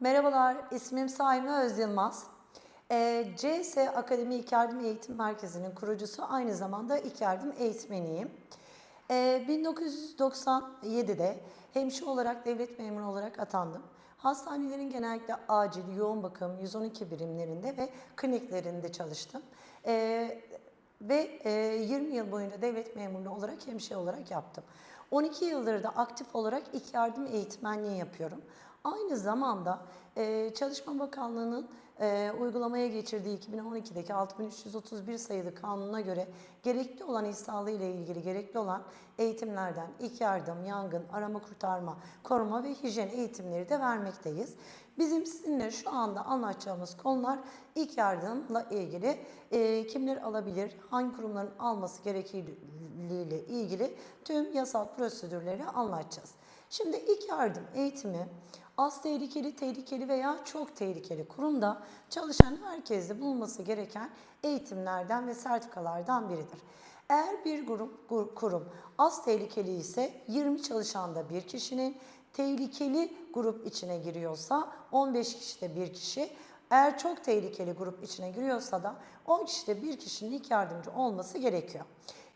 Merhabalar, ismim Saime Öz Yılmaz. Ee, CS Akademi İlk Yardım Eğitim Merkezi'nin kurucusu, aynı zamanda ilk yardım eğitmeniyim. Ee, 1997'de hemşire olarak, devlet memuru olarak atandım. Hastanelerin genellikle acil, yoğun bakım, 112 birimlerinde ve kliniklerinde çalıştım. Ee, ve e, 20 yıl boyunca devlet memurluğu olarak hemşire olarak yaptım. 12 yıldır da aktif olarak ilk yardım eğitmenliği yapıyorum. Aynı zamanda e, Çalışma Bakanlığı'nın e, uygulamaya geçirdiği 2012'deki 6331 sayılı kanuna göre gerekli olan iş sağlığı ile ilgili gerekli olan eğitimlerden ilk yardım, yangın, arama kurtarma, koruma ve hijyen eğitimleri de vermekteyiz. Bizim sizinle şu anda anlatacağımız konular ilk yardımla ilgili e, kimler alabilir, hangi kurumların alması gerektiğiyle ilgili tüm yasal prosedürleri anlatacağız. Şimdi ilk yardım eğitimi az tehlikeli, tehlikeli veya çok tehlikeli kurumda çalışan herkeste bulunması gereken eğitimlerden ve sertifikalardan biridir. Eğer bir grup, kurum az tehlikeli ise 20 çalışanda bir kişinin, tehlikeli grup içine giriyorsa 15 kişide bir kişi, eğer çok tehlikeli grup içine giriyorsa da 10 kişide bir kişinin ilk yardımcı olması gerekiyor.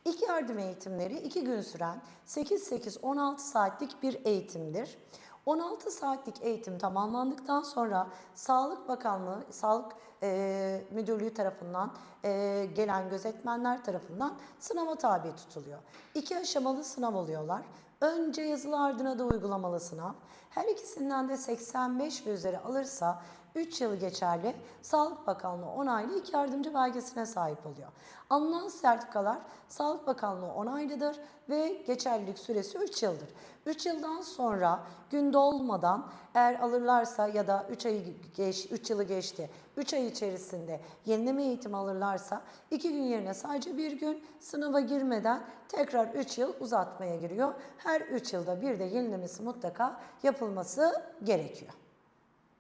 İlk yardım eğitimleri 2 gün süren 8-8-16 saatlik bir eğitimdir. 16 saatlik eğitim tamamlandıktan sonra Sağlık Bakanlığı, Sağlık e, Müdürlüğü tarafından e, gelen gözetmenler tarafından sınava tabi tutuluyor. İki aşamalı sınav oluyorlar. Önce yazılı ardına da uygulamalı sınav. Her ikisinden de 85 ve üzeri alırsa 3 yılı geçerli Sağlık Bakanlığı onaylı ilk yardımcı belgesine sahip oluyor. Alınan sertifikalar Sağlık Bakanlığı onaylıdır ve geçerlilik süresi 3 yıldır. 3 yıldan sonra gün dolmadan eğer alırlarsa ya da 3 ayı geç 3 yılı geçti. 3 ay içerisinde yenileme eğitimi alırlarsa 2 gün yerine sadece bir gün sınava girmeden tekrar 3 yıl uzatmaya giriyor. Her 3 yılda bir de yenilemesi mutlaka yapılması gerekiyor.